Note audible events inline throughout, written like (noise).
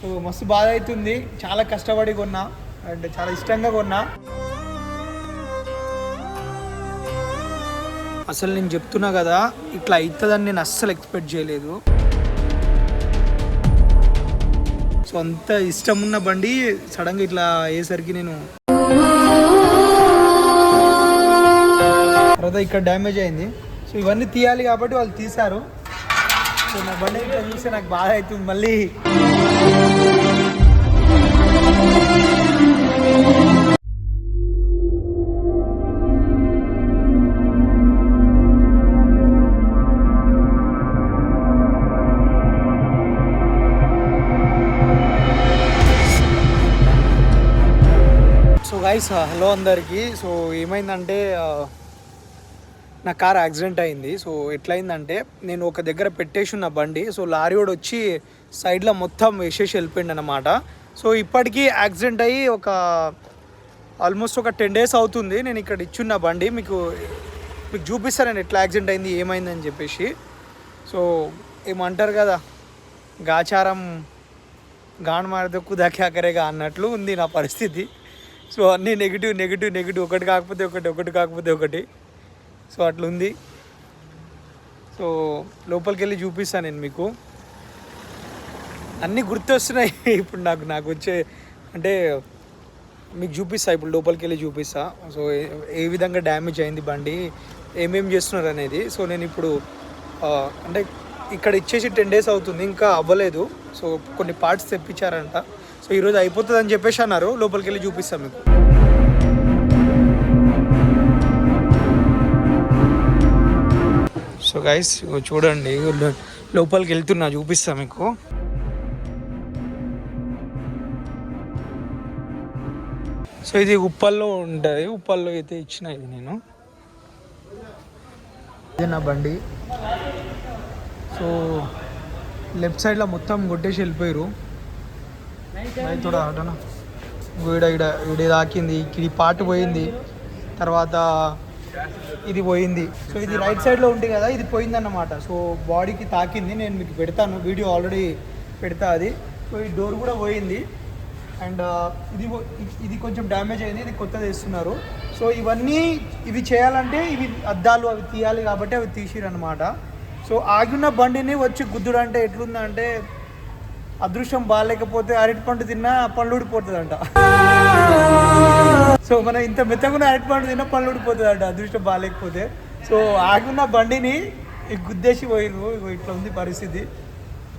So మస్తు బాధ అవుతుంది. చాలా కష్టపడి కొన్నా. అండ్ చాలా ఇష్టంగా కొన్నా. అసలు నేను చెప్తున్నా కదా ఇట్లా అవుతుందని నేను అస్సలు ఎక్స్పెక్ట్ చేయలేదు. సో అంత ఇష్టం ఉన్న బండి సడన్గా ఇట్లా అయ్యేసరికి నేను తర్వాత ఇక్కడ డ్యామేజ్ అయింది. సో ఇవన్నీ తీయాలి కాబట్టి వాళ్ళు తీశారు. సో నా బండి ఇట్లా చూస్తే నాకు బాధ అవుతుంది మళ్ళీ. సో గైస్ హలో అందరికీ. సో ఏమైందంటే నా కార్ యాక్సిడెంట్ అయింది. సో ఎట్లయిందంటే నేను ఒక దగ్గర పెట్టేసి ఉన్న బండి సో లారీ వాడు వచ్చి సైడ్లో మొత్తం వేసేసి వెళ్ళిపోయింది అనమాట సో ఇప్పటికీ యాక్సిడెంట్ అయ్యి ఒక ఆల్మోస్ట్ ఒక టెన్ డేస్ అవుతుంది. నేను ఇక్కడ ఇచ్చున్న బండి మీకు మీకు చూపిస్తానండి ఎట్లా యాక్సిడెంట్ అయింది ఏమైందని చెప్పేసి. సో ఏమంటారు కదా గాచారం గాన్ మారితే కుదా అన్నట్లు ఉంది నా పరిస్థితి. సో అన్నీ నెగిటివ్ నెగిటివ్ నెగిటివ్ ఒకటి కాకపోతే ఒకటి ఒకటి కాకపోతే ఒకటి. సో అట్లుంది. సో లోపలికి వెళ్ళి చూపిస్తాను నేను మీకు. అన్నీ గుర్తొస్తున్నాయి. (laughs) ఇప్పుడు నాకు నాకు వచ్చే అంటే మీకు చూపిస్తా ఇప్పుడు లోపలికి వెళ్ళి చూపిస్తా. సో ఏ- విధంగా డ్యామేజ్ అయింది బండి ఏమేం చేస్తున్నారు అనేది. సో నేను ఇప్పుడు అంటే ఇక్కడ ఇచ్చేసి టెన్ డేస్ అవుతుంది ఇంకా అవ్వలేదు. సో కొన్ని పార్ట్స్ తెప్పించారంట. సో ఈరోజు అయిపోతుంది అని చెప్పేసి అన్నారు. లోపలికి వెళ్ళి చూపిస్తాను మీకు. సో గైస్ చూడండి లోపలికి వెళ్తున్నా చూపిస్తా మీకు. సో ఇది ఉప్పల్లో ఉంటుంది ఉప్పల్లో అయితే ఇచ్చిన ఇది నేను. ఇది నా బండి. సో లెఫ్ట్ సైడ్లో మొత్తం కొట్టేసి వెళ్ళిపోయారు తోడ ఆటనా ఈడ ఈడ ఈడ దాకింది ఇక్కడ పాటు పోయింది. తర్వాత ఇది పోయింది. సో ఇది రైట్ సైడ్లో ఉంది కదా ఇది పోయిందన్నమాట. సో బాడీకి తాకింది నేను మీకు పెడతాను. వీడియో ఆల్రెడీ పెడతా అది. సో ఈ డోర్ కూడా పోయింది. అండ్ uh, ఇది పో- ఇది కొంచెం డ్యామేజ్ అయింది ఇది కొత్తది వేస్తున్నారు. సో ఇవన్నీ ఇవి చేయాలంటే ఇవి అద్దాలు అవి తీయాలి కాబట్టి అవి తీసిరనమాట సో ఆగిన బండిని వచ్చి గుద్దుడు అంటే ఎట్లుందంటే అదృష్టం బాగాలేకపోతే అరటి పండు తిన్నా పళ్ళు ఊడిపోతుందంట సో మనం ఇంత మెత్తగున్న అరటి పండు తిన్నా పళ్ళు ఊడిపోతుందంట అదృష్టం బాగాలేకపోతే. సో ఆగున్న బండిని ఈ గుద్దేసి పోయిరు ఇగో ఇట్లా ఉంది పరిస్థితి.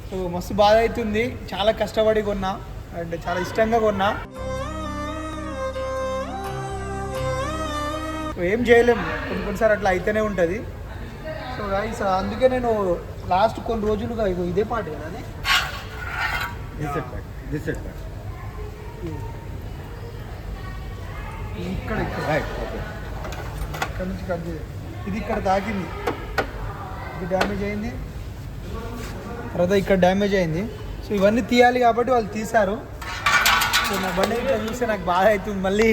సో మస్తు బాధ అవుతుంది చాలా కష్టపడి కొన్నా అండ్ చాలా ఇష్టంగా కొన్నా. ఏం చేయలేం కొన్ని కొన్నిసార్లు అట్లా అయితేనే ఉంటుంది. సో గైస్ అందుకే నేను లాస్ట్ కొన్ని రోజులుగా ఇదే పాట కదా set back. ఇక్కడ ఇక్కడ. ఇక్కడ నుంచి కట్ చేయాలి ఇది ఇక్కడ తాకింది ఇది డ్యామేజ్ అయింది. తర్వాత ఇక్కడ డ్యామేజ్ అయింది. సో ఇవన్నీ తీయాలి కాబట్టి వాళ్ళు తీశారు. సో నా బండి ఇట్లా చూస్తే నాకు బాధ అవుతుంది మళ్ళీ.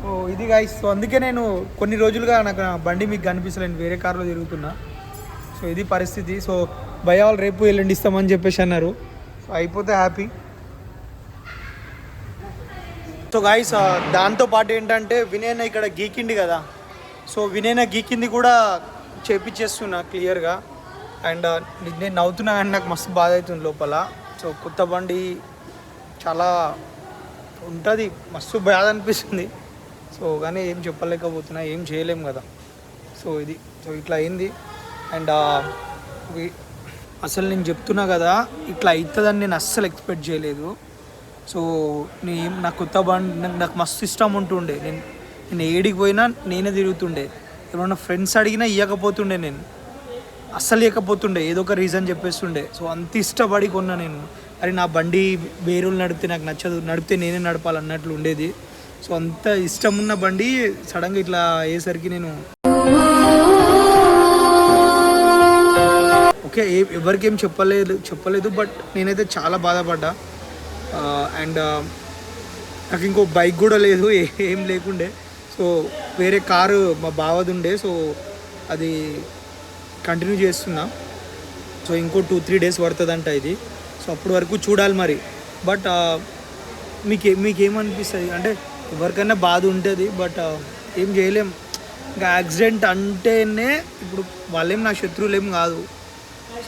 సో ఇది గాయస్ సో అందుకే నేను కొన్ని రోజులుగా నాకు నా బండి మీకు కనిపిస్తలేను వేరే కార్లో తిరుగుతున్నా. సో ఇది పరిస్థితి. సో భయ రేపు ఎల్లుండి ఇస్తామని చెప్పేసి అన్నారు. సో అయిపోతే హ్యాపీ. సో గాయస్ దాంతో పాటు ఏంటంటే వినయన ఇక్కడ గీకింది కదా. సో వినయన గీకింది కూడా చేపించేస్తున్నా క్లియర్గా. అండ్ నేను నవ్వుతున్నా కానీ నాకు మస్తు బాధ అవుతుంది లోపల. సో కొత్త బండి చాలా ఉంటుంది. మస్తు బాధ అనిపిస్తుంది. సో కానీ ఏం చెప్పలేకపోతున్నా ఏం చేయలేం కదా. సో ఇది సో ఇట్లా అయింది. అండ్ అసలు నేను చెప్తున్నా కదా ఇట్లా అవుతుందని నేను అస్సలు ఎక్స్పెక్ట్ చేయలేదు. సో నేను నా కొత్త బండి నాకు మస్తు ఇష్టం ఉంటుండే. నేను నేను ఏడికి పోయినా నేనే తిరుగుతుండే. ఎవరైనా ఫ్రెండ్స్ అడిగినా ఇవ్వకపోతుండే నేను. అస్సలు ఇవ్వకపోతుండే ఏదో ఒక రీజన్ చెప్పేస్తుండే. సో అంత ఇష్టపడి కొన్నా నేను. అరే నా బండి వేరే వాళ్ళు నడిపితే నాకు నచ్చదు నడిపితే నేనే నడపాలన్నట్లు ఉండేది. సో అంత ఇష్టం ఉన్న బండి సడన్గా ఇట్లా అయ్యేసరికి నేను ఓకే ఏ ఎవరికేం చెప్పలేదు చెప్పలేదు బట్ నేనైతే చాలా బాధపడ్డా. అండ్ నాకు ఇంకో బైక్ కూడా లేదు ఏం లేకుండే. సో వేరే కారు మా బావది ఉండే సో అది కంటిన్యూ చేస్తున్నా. సో ఇంకో టూ త్రీ డేస్ పడుతుందంట ఇది. సో అప్పటి వరకు చూడాలి మరి. బట్ మీకే మీకేమనిపిస్తుంది? అంటే ఎవరికైనా బాధ ఉంటుంది బట్ ఏం చేయలేం. ఇంకా యాక్సిడెంట్ అంటేనే ఇప్పుడు వాళ్ళేం నా శత్రువులేం కాదు.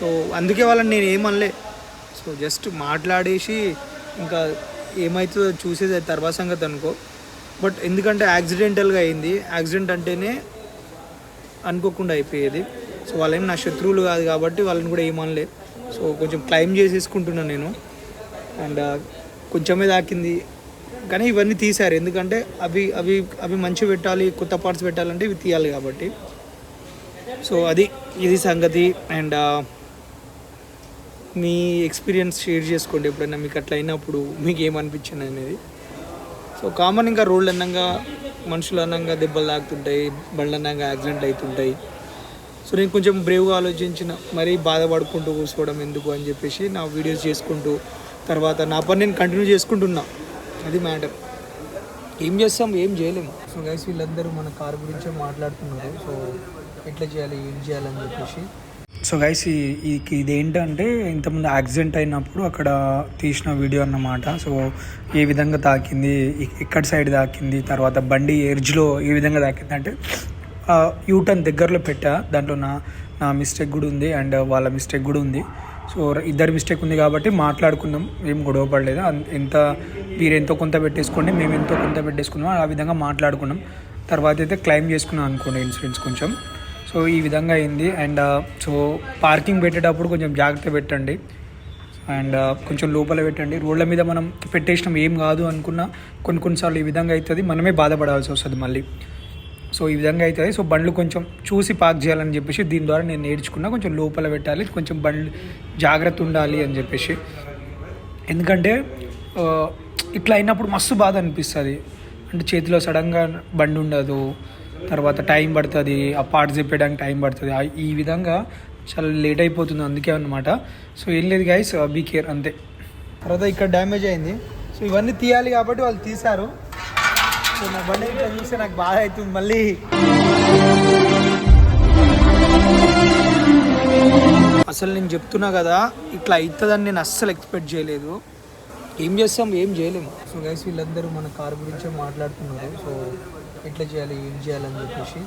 సో అందుకే వాళ్ళని నేను ఏమనలే. సో జస్ట్ మాట్లాడేసి ఇంకా ఏమవుతుందో చూసేది అది తర్వాత సంగతి అనుకో. బట్ ఎందుకంటే యాక్సిడెంటల్గా అయింది. యాక్సిడెంట్ అంటేనే అనుకోకుండా అయిపోయేది. సో వాళ్ళేం నా శత్రువులు కాదు కాబట్టి వాళ్ళని కూడా ఏమనలే. సో కొంచెం క్లైమ్ చేసేసుకుంటున్నాను నేను. అండ్ కొంచెమే దాకింది. కానీ ఇవన్నీ తీశారు. ఎందుకంటే అవి అవి అవి మంచి పెట్టాలి కొత్త పార్ట్స్ పెట్టాలంటే ఇవి తీయాలి కాబట్టి. సో అది ఇది సంగతి. అండ్ మీ ఎక్స్పీరియన్స్ షేర్ చేసుకోండి ఎప్పుడైనా మీకు అట్లా అయినప్పుడు మీకు ఏమనిపించింది అనేది. సో కామన్ ఇంకా రోడ్లు అన్నంగా మనుషులు అన్నంగా దెబ్బలు తాకుతుంటాయి బండ్లు అన్నంగా యాక్సిడెంట్ అవుతుంటాయి. సో నేను కొంచెం బ్రేవ్గా ఆలోచించిన మరీ బాధపడుకుంటూ కూర్చోవడం ఎందుకు అని చెప్పేసి నా వీడియోస్ చేసుకుంటూ తర్వాత నా పని నేను కంటిన్యూ చేసుకుంటున్నా. అది మ్యాటర్. ఏం చేస్తాం ఏం చేయలేము సో గైస్ వీళ్ళందరూ మన కార్ గురించే మాట్లాడుతున్నారు. సో ఎట్లా చేయాలి ఏం చేయాలని చెప్పేసి. సో గైస్ ఈ ఇది ఏంటంటే ఇంతకుముందు యాక్సిడెంట్ అయినప్పుడు అక్కడ తీసిన వీడియో అన్నమాట. సో ఏ విధంగా తాకింది ఎక్కడ ఇక్కడ సైడ్ తాకింది తర్వాత బండి ఎర్జ్లో ఏ విధంగా తాకింది అంటే యూటర్న్ దగ్గరలో పెట్టా. దాంట్లో నా నా మిస్టేక్ కూడా ఉంది అండ్ వాళ్ళ మిస్టేక్ కూడా ఉంది. సో ఇద్దరు మిస్టేక్ ఉంది కాబట్టి మాట్లాడుకున్నాం ఏం గొడవ పడలేదు. ఎంత మీరు ఎంతో కొంత పెట్టేసుకోండి మేము ఎంతో కొంత పెట్టేసుకున్నాం ఆ విధంగా మాట్లాడుకున్నాం. తర్వాత అయితే క్లెయిమ్ చేసుకున్నాం అనుకోండి ఇన్సూరెన్స్ కొంచెం. సో ఈ విధంగా అయింది. అండ్ uh, సో పార్కింగ్ పెట్టేటప్పుడు కొంచెం జాగ్రత్త పెట్టండి. అండ్ uh, కొంచెం లోపల పెట్టండి. రోడ్ల మీద మనం పెట్టేసినాం ఏం కాదు అనుకున్నా కొన్ని కొన్నిసార్లు ఈ విధంగా అవుతుంది మనమే బాధపడాల్సి వస్తుంది మళ్ళీ. సో ఈ విధంగా అవుతుంది సో బండ్లు కొంచెం చూసి పార్క్ చేయాలని చెప్పేసి దీని ద్వారా నేను నేర్చుకున్నా. కొంచెం లోపల పెట్టాలి. కొంచెం బండ్లు జాగ్రత్త ఉండాలి అని చెప్పేసి. ఎందుకంటే uh, ఇట్లా అయినప్పుడు మస్తు బాధ అనిపిస్తుంది. అంటే చేతిలో సడన్గా బండి ఉండదు. తర్వాత టైం పడుతుంది ఆ పార్ట్స్ చెప్పేయడానికి టైం పడుతుంది. ఈ విధంగా చాలా లేట్ అయిపోతుంది అందుకే అన్నమాట. సో ఏం లేదు గైస్ బీ కేర్ అంతే. తర్వాత ఇక్కడ డ్యామేజ్ అయింది. సో ఇవన్నీ తీయాలి కాబట్టి వాళ్ళు తీశారు. సో నా బండి ఇట్లా చూస్తే నాకు బాధ అవుతుంది మళ్ళీ. అసలు నేను చెప్తున్నా కదా ఇట్లా అవుతుందని నేను అస్సలు ఎక్స్పెక్ట్ చేయలేదు. ఏం చేస్తాం ఏం చేయలేము సో గైస్ వీళ్ళందరూ మన కార్ గురించే మాట్లాడుతున్నారు. సో ఎట్లా చేయాలి ఏం చేయాలని చెప్పేసి